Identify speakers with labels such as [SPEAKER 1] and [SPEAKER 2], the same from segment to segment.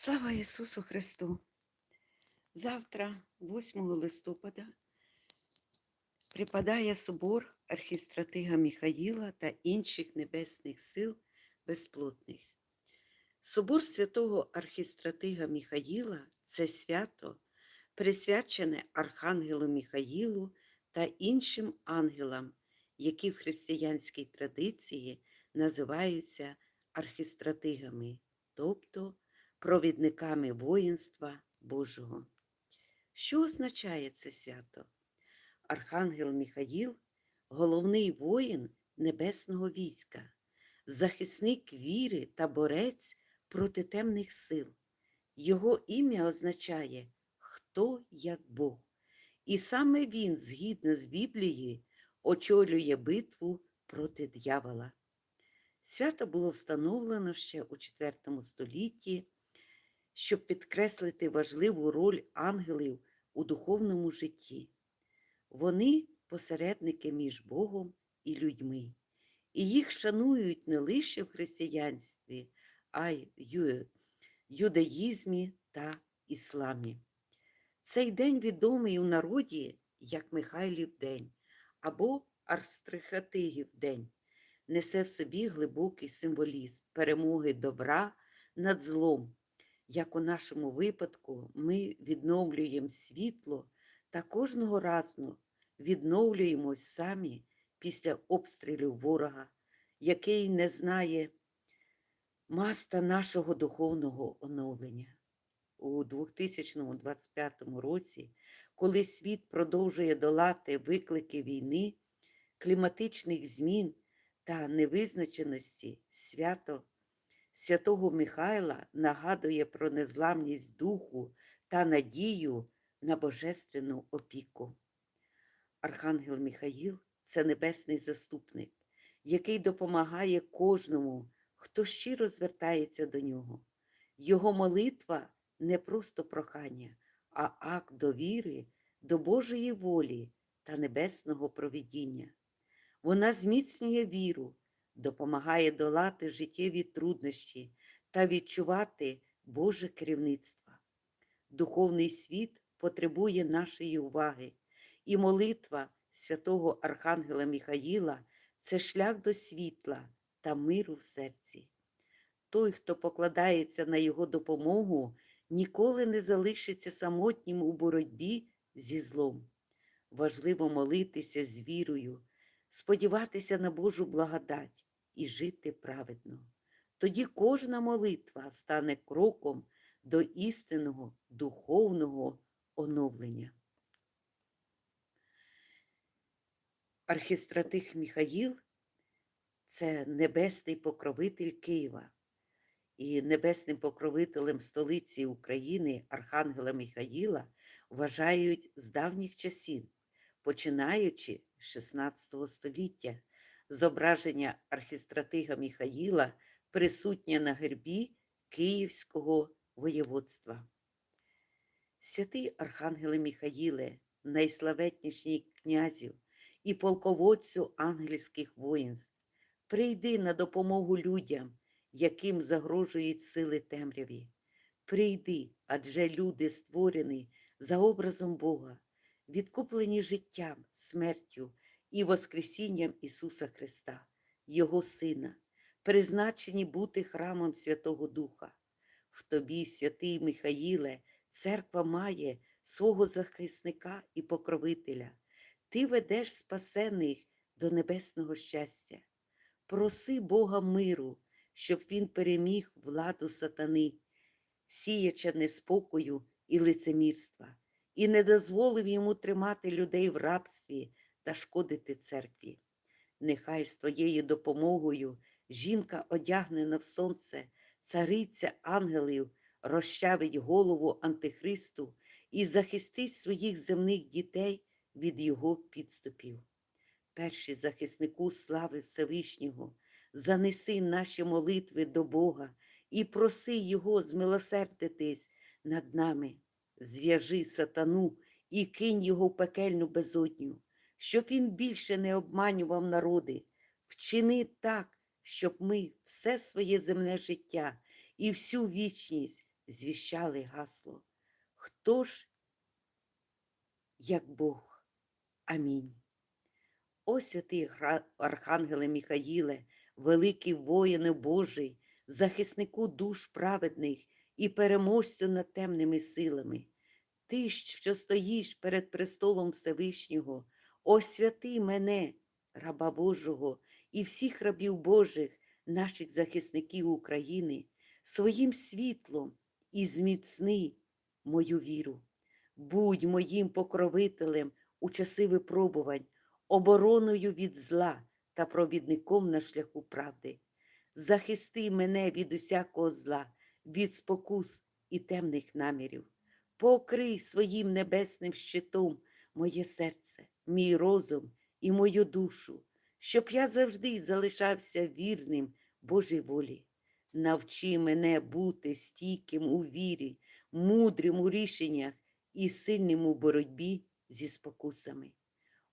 [SPEAKER 1] Слава Ісусу Христу! Завтра, 8 листопада, припадає собор архістратига Міхаїла та інших небесних сил безплотних. Собор святого архістратига Міхаїла це свято, присвячене Архангелу Міхаїлу та іншим ангелам, які в християнській традиції називаються архістратигами, тобто провідниками воїнства Божого. Що означає це свято? Архангел Міхаїл головний воїн небесного війська, захисник віри та борець проти темних сил. Його ім'я означає Хто як Бог. І саме він, згідно з Біблією, очолює битву проти дьявола. Свято було встановлено ще у IV столітті щоб підкреслити важливу роль ангелів у духовному житті. Вони посередники між Богом і людьми, і їх шанують не лише в християнстві, а й в юдаїзмі та ісламі. Цей день відомий у народі як Михайлів день або Арстрихатигів день, несе в собі глибокий символізм перемоги добра над злом як у нашому випадку, ми відновлюємо світло та кожного разу відновлюємось самі після обстрілів ворога, який не знає маста нашого духовного оновлення. У 2025 році, коли світ продовжує долати виклики війни, кліматичних змін та невизначеності, свято святого Михайла нагадує про незламність духу та надію на божественну опіку. Архангел Михаїл це небесний заступник, який допомагає кожному, хто щиро звертається до нього. Його молитва не просто прохання, а акт довіри до Божої волі та небесного провідіння. Вона зміцнює віру допомагає долати життєві труднощі та відчувати Боже керівництво. Духовний світ потребує нашої уваги, і молитва святого Архангела Михаїла це шлях до світла та миру в серці. Той, хто покладається на його допомогу, ніколи не залишиться самотнім у боротьбі зі злом. Важливо молитися з вірою, сподіватися на Божу благодать і жити праведно. Тоді кожна молитва стане кроком до істинного духовного оновлення. Архістратих Міхаїл це небесний покровитель Києва. І небесним покровителем столиці України Архангела Міхаїла вважають з давніх часів, починаючи з 16 століття зображення архістратига Міхаїла присутнє на гербі Київського воєводства. Святий Архангеле Міхаїле, найславетнішній князю і полководцю ангельських воїнств, прийди на допомогу людям, яким загрожують сили темряві. Прийди, адже люди створені за образом Бога, відкуплені життям, смертю і Воскресінням Ісуса Христа, Його Сина, призначені бути храмом Святого Духа. В тобі, святий Михаїле, церква має свого захисника і покровителя. Ти ведеш спасених до небесного щастя. Проси Бога миру, щоб Він переміг владу сатани, сіяча неспокою і лицемірства, і не дозволив йому тримати людей в рабстві та шкодити церкві. Нехай з твоєю допомогою жінка, одягнена в сонце, цариця ангелів, розчавить голову Антихристу і захистить своїх земних дітей від його підступів. Перший захиснику слави Всевишнього, занеси наші молитви до Бога і проси Його змилосердитись над нами, зв'яжи сатану і кинь його пекельну безодню щоб він більше не обманював народи, вчини так, щоб ми все своє земне життя і всю вічність звіщали гасло. Хто ж, як Бог? Амінь. О святий Архангеле Міхаїле, великий воїне Божий, захиснику душ праведних і переможцю над темними силами. Ти, що стоїш перед престолом Всевишнього, освяти мене, раба Божого, і всіх рабів Божих, наших захисників України, своїм світлом і зміцни мою віру. Будь моїм покровителем у часи випробувань, обороною від зла та провідником на шляху правди. Захисти мене від усякого зла, від спокус і темних намірів. Покрий своїм небесним щитом моє серце, мій розум і мою душу, щоб я завжди залишався вірним Божій волі. Навчи мене бути стійким у вірі, мудрим у рішеннях і сильним у боротьбі зі спокусами.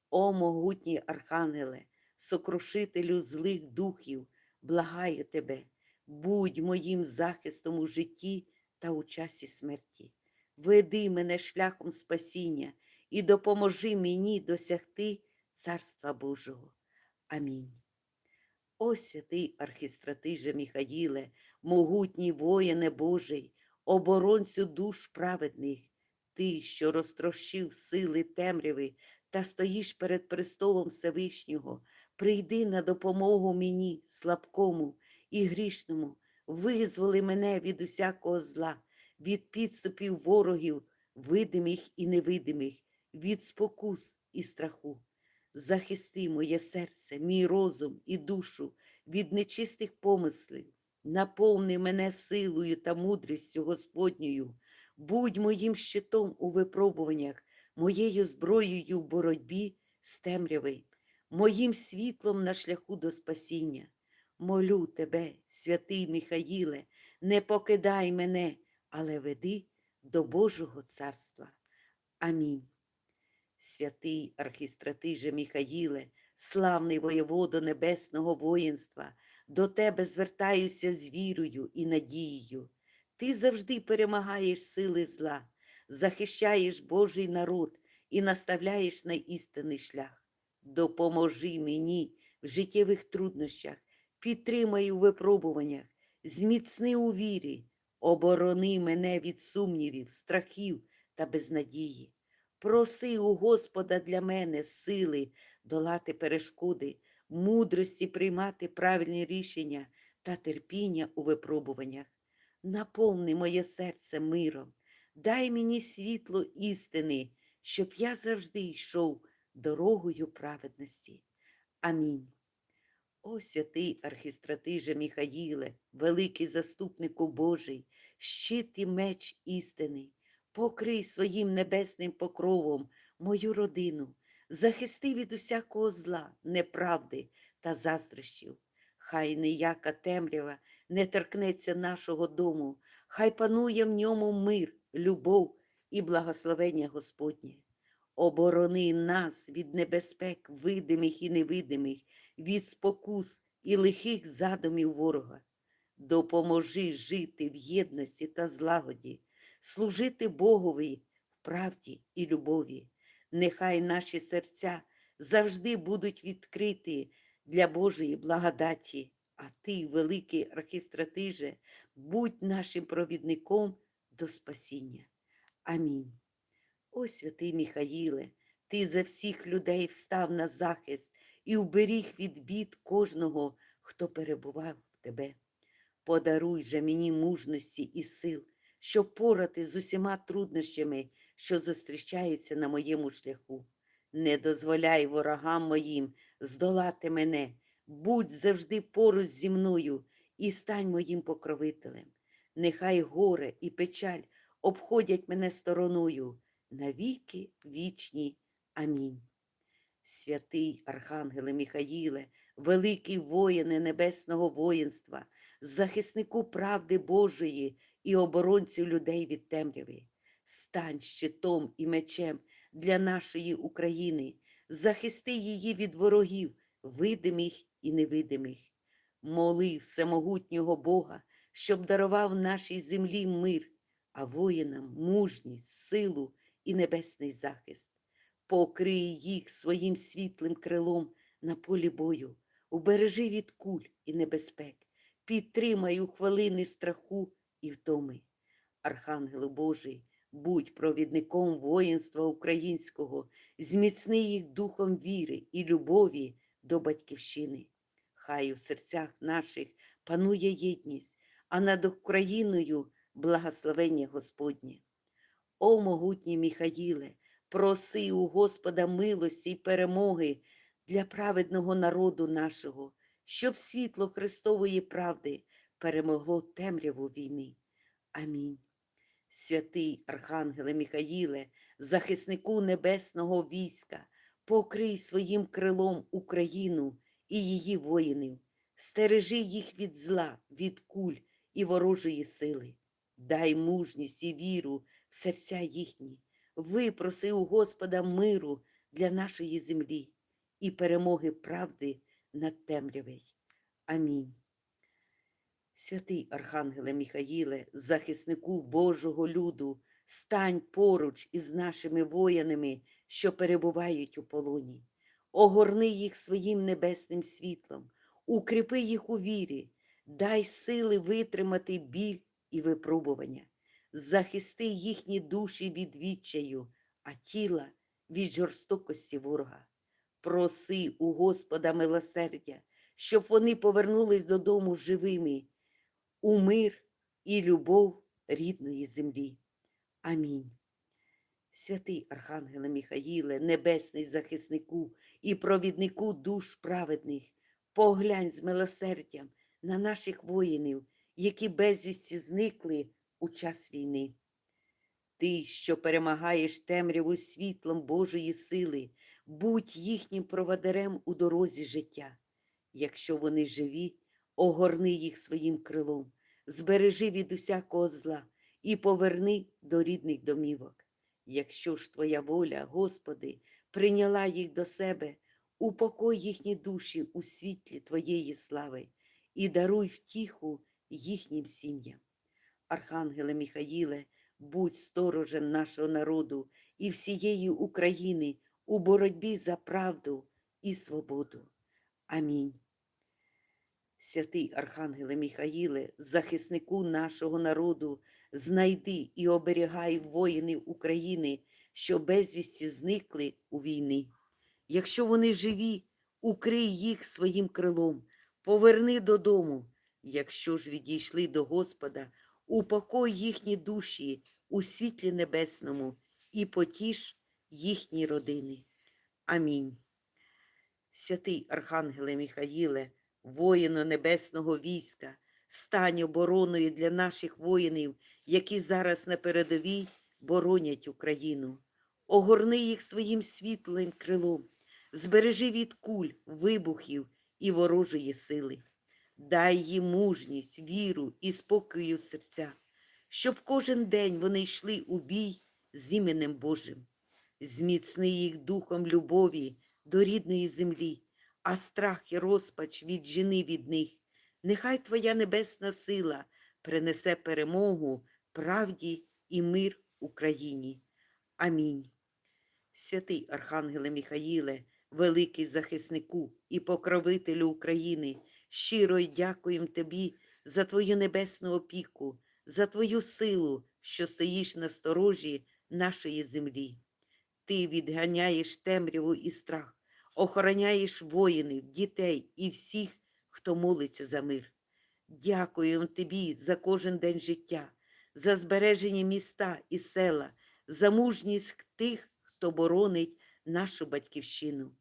[SPEAKER 1] О могутній архангеле, сокрушителю злих духів, благаю тебе, будь моїм захистом у житті та у часі смерті. Веди мене шляхом спасіння і допоможи мені досягти Царства Божого. Амінь. О святий архістратиже Міхаїле, могутній воїне Божий, оборонцю душ праведних, ти, що розтрощив сили темряви та стоїш перед престолом Всевишнього, прийди на допомогу мені, слабкому і грішному, визволи мене від усякого зла, від підступів ворогів, видимих і невидимих, від спокус і страху. Захисти моє серце, мій розум і душу від нечистих помислів, наповни мене силою та мудрістю Господньою, будь моїм щитом у випробуваннях, моєю зброєю в боротьбі з темряви, моїм світлом на шляху до спасіння. Молю тебе, святий Михаїле, не покидай мене, але веди до Божого царства. Амінь. Святий архістратиже Міхаїле, славний воєводо небесного воїнства, до тебе звертаюся з вірою і надією. Ти завжди перемагаєш сили зла, захищаєш Божий народ і наставляєш на істинний шлях. Допоможи мені в життєвих труднощах, підтримай у випробуваннях, зміцни у вірі, оборони мене від сумнівів, страхів та безнадії. Проси у Господа для мене сили долати перешкоди, мудрості приймати правильні рішення та терпіння у випробуваннях. Наповни моє серце миром, дай мені світло істини, щоб я завжди йшов дорогою праведності. Амінь. О святий архістратиже Міхаїле, великий заступнику Божий, щит і меч істини, покрий своїм небесним покровом мою родину, захисти від усякого зла, неправди та заздрощів. Хай ніяка темрява не торкнеться нашого дому, хай панує в ньому мир, любов і благословення Господнє. Оборони нас від небезпек, видимих і невидимих, від спокус і лихих задумів ворога. Допоможи жити в єдності та злагоді, служити Богові в правді і любові. Нехай наші серця завжди будуть відкриті для Божої благодаті, а ти, великий архістратиже, будь нашим провідником до спасіння. Амінь. О святий Міхаїле, ти за всіх людей встав на захист і уберіг від бід кожного, хто перебував в тебе. Подаруй же мені мужності і сил, щоб порати з усіма труднощами, що зустрічаються на моєму шляху. Не дозволяй ворогам моїм здолати мене, будь завжди поруч зі мною і стань моїм покровителем. Нехай горе і печаль обходять мене стороною навіки вічні. Амінь. Святий Архангеле Міхаїле, великий воїне небесного воїнства, захиснику правди Божої і оборонцю людей від темряви, стань щитом і мечем для нашої України, захисти її від ворогів, видимих і невидимих. Моли всемогутнього Бога, щоб дарував нашій землі мир, а воїнам мужність, силу і небесний захист. Покрий їх своїм світлим крилом на полі бою, убережи від куль і небезпек, підтримай у хвилини страху і втоми. Архангелу Божий, будь провідником воїнства українського, зміцни їх духом віри і любові до батьківщини. Хай у серцях наших панує єдність, а над Україною благословення Господнє. О могутній Міхаїле, проси у Господа милості й перемоги для праведного народу нашого, щоб світло Христової правди перемогло темряву війни. Амінь. Святий Архангеле Міхаїле, захиснику небесного війська, покрий своїм крилом Україну і її воїнів, стережи їх від зла, від куль і ворожої сили. Дай мужність і віру в серця їхні, випроси у Господа миру для нашої землі і перемоги правди над темрявою. Амінь. Святий Архангеле Міхаїле, захиснику Божого люду, стань поруч із нашими воїнами, що перебувають у полоні. Огорни їх своїм небесним світлом, укріпи їх у вірі, дай сили витримати біль і випробування, захисти їхні душі від відчаю, а тіла від жорстокості ворога. Проси у Господа милосердя, щоб вони повернулись додому живими у мир і любов рідної землі. Амінь. Святий Архангеле Міхаїле, небесний захиснику і провіднику душ праведних, поглянь з милосердям на наших воїнів, які безвісті зникли у час війни. Ти, що перемагаєш темряву світлом Божої сили, будь їхнім проводарем у дорозі життя. Якщо вони живі, огорни їх своїм крилом, збережи від усякого зла і поверни до рідних домівок. Якщо ж твоя воля, Господи, прийняла їх до себе, упокой їхні душі у світлі Твоєї слави і даруй втіху їхнім сім'ям. Архангеле Міхаїле, будь сторожем нашого народу і всієї України у боротьбі за правду і свободу. Амінь. Святий Архангеле Міхаїле, захиснику нашого народу, знайди і оберігай воїнів України, що безвісті зникли у війни. Якщо вони живі, укрий їх своїм крилом, поверни додому. Якщо ж відійшли до Господа, упокой їхні душі у світлі небесному і потіш їхні родини. Амінь. Святий Архангеле Міхаїле, воїну небесного війська, стань обороною для наших воїнів, які зараз на передовій боронять Україну. Огорни їх своїм світлим крилом, збережи від куль, вибухів і ворожої сили. Дай їм мужність, віру і спокою серця, щоб кожен день вони йшли у бій з іменем Божим. Зміцни їх духом любові до рідної землі, а страх і розпач віджени від них. Нехай Твоя небесна сила принесе перемогу, правді і мир Україні. Амінь. Святий Архангеле Міхаїле, великий захиснику і покровителю України, щиро й дякуємо Тобі за Твою небесну опіку, за Твою силу, що стоїш на сторожі нашої землі. Ти відганяєш темряву і страх, охороняєш воїнів, дітей і всіх, хто молиться за мир. Дякуємо Тобі за кожен день життя, за збережені міста і села, за мужність тих, хто боронить нашу батьківщину.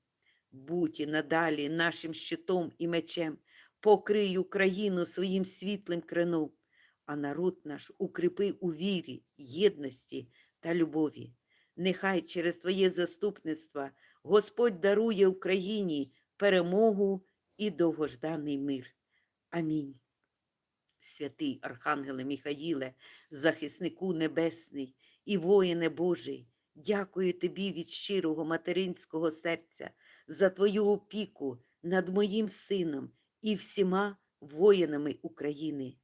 [SPEAKER 1] Будь і надалі нашим щитом і мечем, покрий Україну своїм світлим крином, а народ наш укріпи у вірі, єдності та любові. Нехай через Твоє заступництво Господь дарує Україні перемогу і довгожданий мир. Амінь. Святий Архангеле Міхаїле, захиснику небесний і воїне Божий, дякую тобі від щирого материнського серця за твою опіку над моїм сином і всіма воїнами України.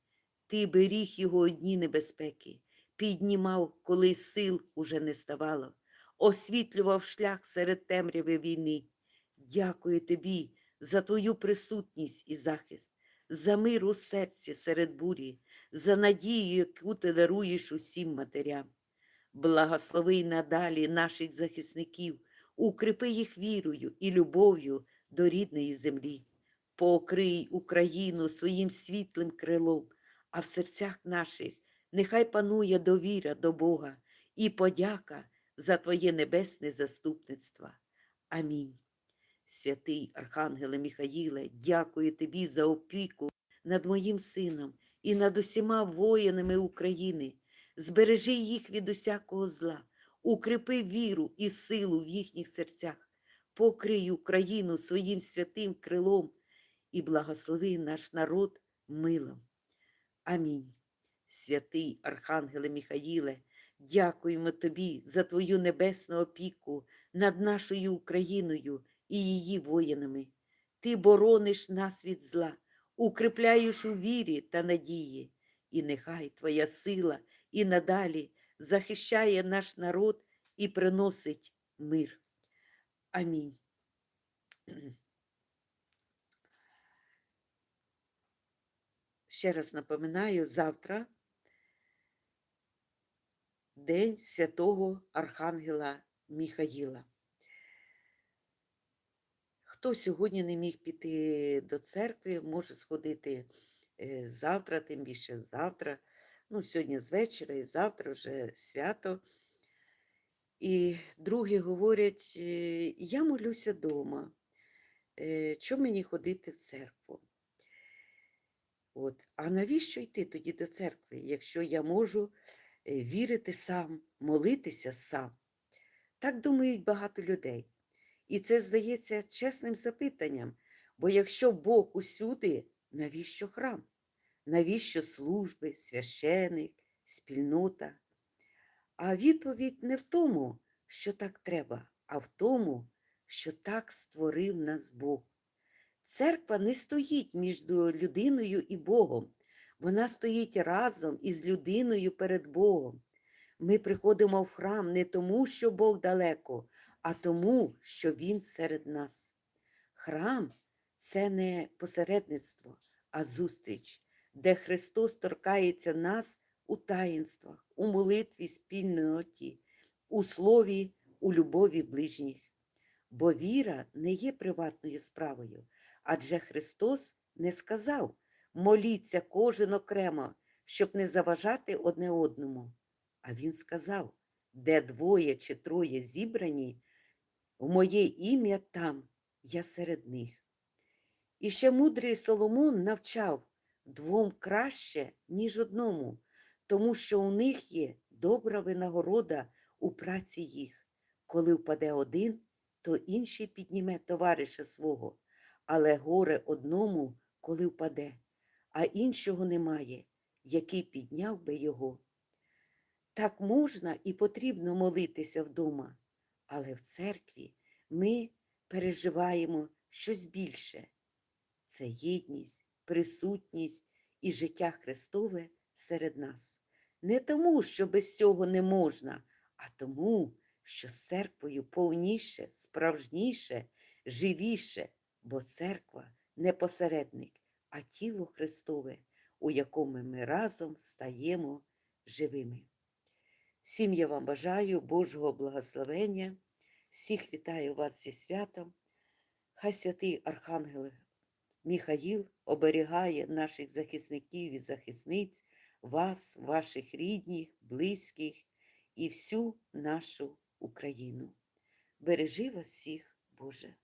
[SPEAKER 1] Ти беріг його одні небезпеки, піднімав, коли сил уже не ставало, освітлював шлях серед темряви війни. Дякую тобі за твою присутність і захист, за мир у серці серед бурі, за надію, яку ти даруєш усім матерям. Благослови надалі наших захисників, укріпи їх вірою і любов'ю до рідної землі. Покрий Україну своїм світлим крилом, а в серцях наших нехай панує довіра до Бога і подяка за Твоє небесне заступництво. Амінь. Святий Архангеле Михаїле, дякую тобі за опіку над моїм сином і над усіма воїнами України. Збережи їх від усякого зла, укріпи віру і силу в їхніх серцях, покрий Україну своїм святим крилом і благослови наш народ милом. Амінь. Святий Архангеле Михаїле, дякуємо тобі за твою небесну опіку над нашою Україною і її воїнами. Ти борониш нас від зла, укріпляєш у вірі та надії, і нехай твоя сила і надалі захищає наш народ і приносить мир. Амінь. Ще раз напоминаю, завтра День святого Архангела Міхаїла. Хто сьогодні не міг піти до церкви, може сходити е, завтра, тим більше завтра. Ну, сьогодні з вечора і завтра вже свято. І другі говорять, е, я молюся вдома. Чому мені ходити в церкву? От. А навіщо йти тоді до церкви, якщо я можу е, вірити сам, молитися сам? Так думають багато людей. І це здається чесним запитанням, бо якщо Бог усюди, навіщо храм? Навіщо служби, священик, спільнота? А відповідь не в тому, що так треба, а в тому, що так створив нас Бог. Церква не стоїть між людиною і Богом. Вона стоїть разом із людиною перед Богом. Ми приходимо в храм не тому, що Бог далеко, а тому, що Він серед нас. Храм це не посередництво, а зустріч, де Христос торкається нас у таїнствах, у молитві спільноті, у слові, у любові ближніх. Бо віра не є приватною справою, адже Христос не сказав моліться кожен окремо, щоб не заважати одне одному. А Він сказав, де двоє чи троє зібрані, в моє ім'я там я серед них. І ще мудрий Соломон навчав двом краще, ніж одному, тому що у них є добра винагорода у праці їх. Коли впаде один, то інший підніме товариша свого, але горе одному, коли впаде, а іншого немає, який підняв би його. Так можна і потрібно молитися вдома, але в церкві ми переживаємо щось більше це єдність, присутність і життя Христове серед нас. Не тому, що без цього не можна, а тому, що з церквою повніше, справжніше, живіше, бо церква не посередник, а тіло Христове, у якому ми разом стаємо живими. Всім я вам бажаю Божого благословення, всіх вітаю вас зі святом. Хай святий Архангел Міхаїл оберігає наших захисників і захисниць, вас, ваших рідних, близьких і всю нашу Україну. Бережи вас всіх, Боже.